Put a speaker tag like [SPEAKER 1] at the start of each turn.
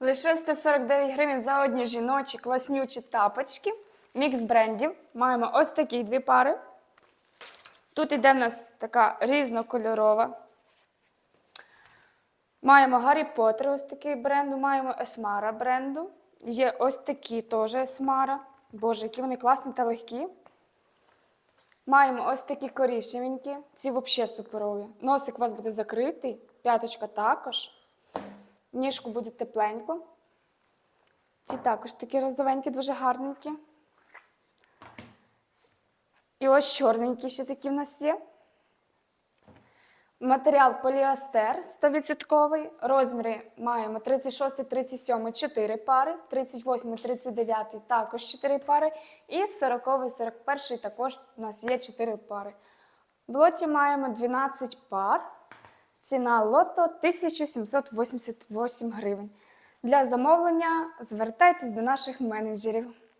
[SPEAKER 1] Лише 149 гривень за одні жіночі класнючі тапочки. Мікс брендів. Маємо ось такі дві пари. Тут іде в нас така різнокольорова. Маємо Гаррі Поттер, ось такий бренду, маємо Есмара бренду. Є ось такі теж Есмара. Боже, які вони класні та легкі. Маємо ось такі корішевенькі. Ці взагалі суперові. Носик у вас буде закритий, п'яточка також. Ніжку буде тепленько. Ці також такі розовенькі, дуже гарненькі. І ось чорненькі ще такі в нас є. Матеріал поліастер 100%. Розміри маємо 36, 37, 4 пари, 38, 39 також 4 пари. І 40, 41 також у нас є 4 пари. В лоті маємо 12 пар. Ціна лото 1788 гривень. Для замовлення звертайтесь до наших менеджерів.